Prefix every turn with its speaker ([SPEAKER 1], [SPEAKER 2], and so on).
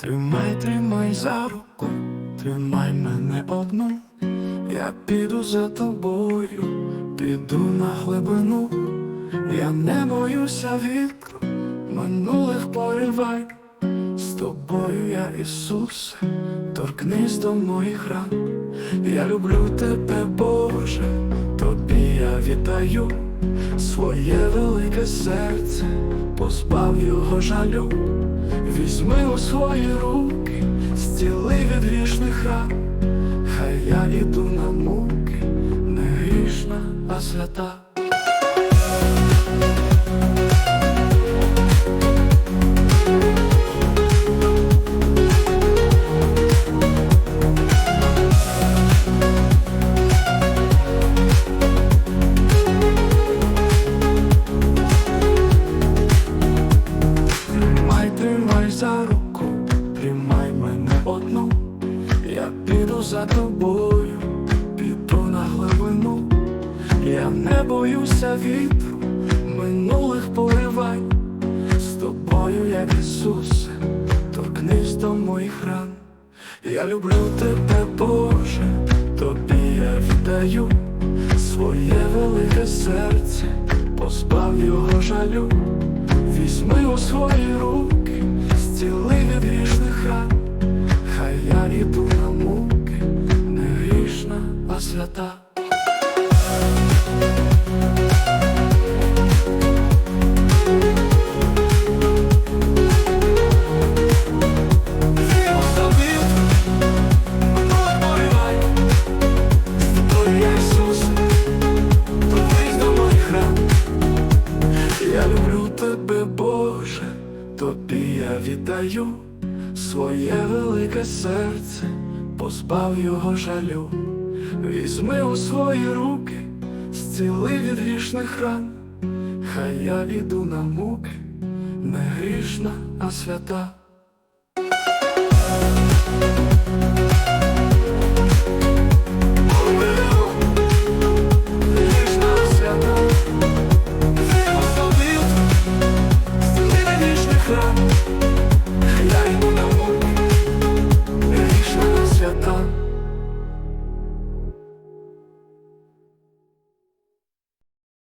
[SPEAKER 1] Тримай, тримай за руку, тримай мене одну, я піду за тобою, піду на глибину, я не боюся вітру, минулих поривай, з тобою я, Ісусе, торкнись до моїх ран, я люблю тебе, Боже, тобі я віддаю своє велике серце, позбав його жалю. Візьми у свої руки, стіли від грішних ран, хай я іду на муки, не грішна, а свята. За тобою, піду на глибину, я не боюся вітру, минулих поривань, з тобою, як Ісусе, торкнись до моїх ран. Я люблю тебе, Боже, тобі я віддаю своє велике серце, позбав його жалю. Візьми у свої руки, тебе, Боже, тобі я віддаю своє велике серце, позбав його жалю, візьми у свої руки, зціли від грішних ран, хай я іду на муки, не грішна, а свята.